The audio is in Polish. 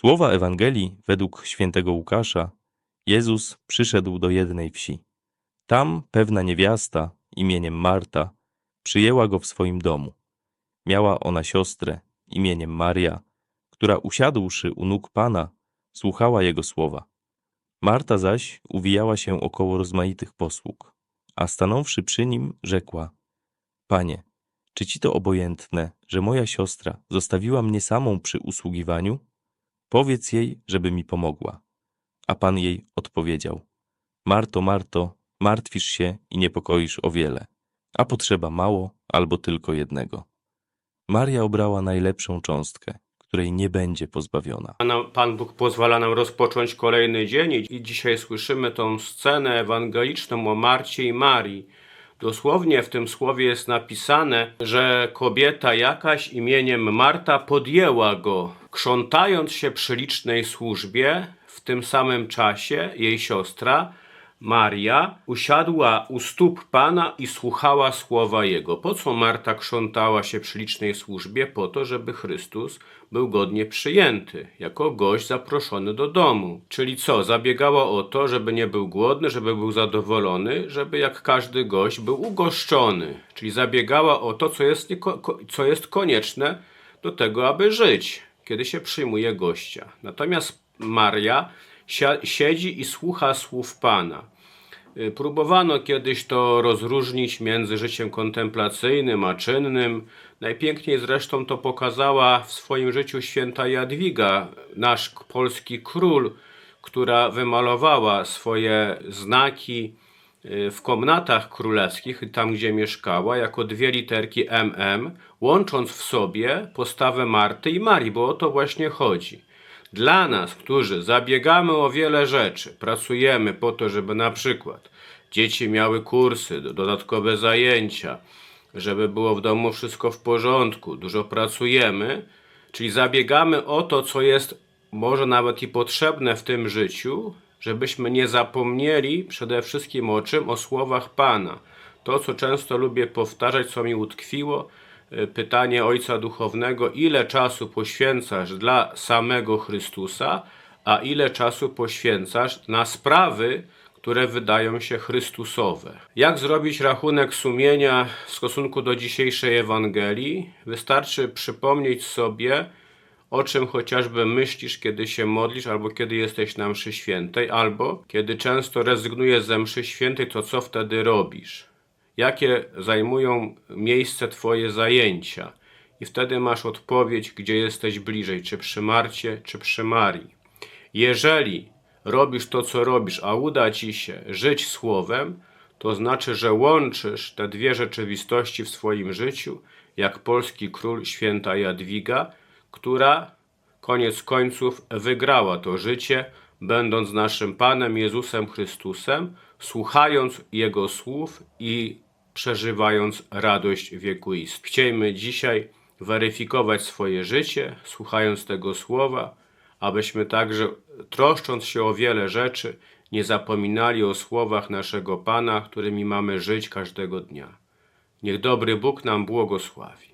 Słowa Ewangelii według świętego Łukasza Jezus przyszedł do jednej wsi. Tam pewna niewiasta imieniem Marta przyjęła go w swoim domu. Miała ona siostrę imieniem Maria, która usiadłszy u nóg Pana, słuchała jego słowa. Marta zaś uwijała się około rozmaitych posług, a stanąwszy przy nim, rzekła: Panie, czy ci to obojętne, że moja siostra zostawiła mnie samą przy usługiwaniu? Powiedz jej, żeby mi pomogła. A pan jej odpowiedział: Marto, Marto, martwisz się i niepokoisz o wiele, a potrzeba mało albo tylko jednego. Maria obrała najlepszą cząstkę, której nie będzie pozbawiona. Pan Bóg pozwala nam rozpocząć kolejny dzień i dzisiaj słyszymy tą scenę ewangeliczną o Marcie i Marii. Dosłownie w tym słowie jest napisane, że kobieta jakaś imieniem Marta podjęła go, krzątając się przy licznej służbie. W tym samym czasie jej siostra Maria usiadła u stóp Pana i słuchała słowa Jego. Po co Marta krzątała się przy licznej służbie? Po to, żeby Chrystus był godnie przyjęty, jako gość zaproszony do domu. Czyli co? Zabiegała o to, żeby nie był głodny, żeby był zadowolony, żeby jak każdy gość był ugoszczony. Czyli zabiegała o to, co jest, co jest konieczne do tego, aby żyć, kiedy się przyjmuje gościa. Natomiast Maria siedzi i słucha słów Pana. Y, Próbowano kiedyś to rozróżnić między życiem kontemplacyjnym a czynnym. Najpiękniej zresztą to pokazała w swoim życiu święta Jadwiga, nasz polski król, która wymalowała swoje znaki y, w komnatach królewskich, tam gdzie mieszkała, jako dwie literki MM, łącząc w sobie postawę Marty i Marii, bo o to właśnie chodzi. Dla nas, którzy zabiegamy o wiele rzeczy, pracujemy po to, żeby na przykład dzieci miały kursy, do- dodatkowe zajęcia, żeby było w domu wszystko w porządku, dużo pracujemy, czyli zabiegamy o to, co jest może nawet i potrzebne w tym życiu, żebyśmy nie zapomnieli przede wszystkim o czym? O słowach Pana. To, co często lubię powtarzać, co mi utkwiło, pytanie Ojca Duchownego, ile czasu poświęcasz dla samego Chrystusa, a ile czasu poświęcasz na sprawy, które wydają się Chrystusowe. Jak zrobić rachunek sumienia w stosunku do dzisiejszej Ewangelii? Wystarczy przypomnieć sobie, o czym chociażby myślisz, kiedy się modlisz, albo kiedy jesteś na mszy świętej, albo kiedy często rezygnujesz ze mszy świętej, to co wtedy robisz? Jakie zajmują miejsce Twoje zajęcia? I wtedy masz odpowiedź, gdzie jesteś bliżej, czy przy Marcie, czy przy Marii. Jeżeli robisz to, co robisz, a uda ci się żyć słowem, to znaczy, że łączysz te dwie rzeczywistości w swoim życiu, jak polski król święta Jadwiga, która koniec końców wygrała to życie, będąc naszym Panem Jezusem Chrystusem, słuchając Jego słów i przeżywając radość wiekuistą. Chciejmy dzisiaj weryfikować swoje życie, słuchając tego słowa, abyśmy także, troszcząc się o wiele rzeczy, nie zapominali o słowach naszego Pana, którymi mamy żyć każdego dnia. Niech dobry Bóg nam błogosławi.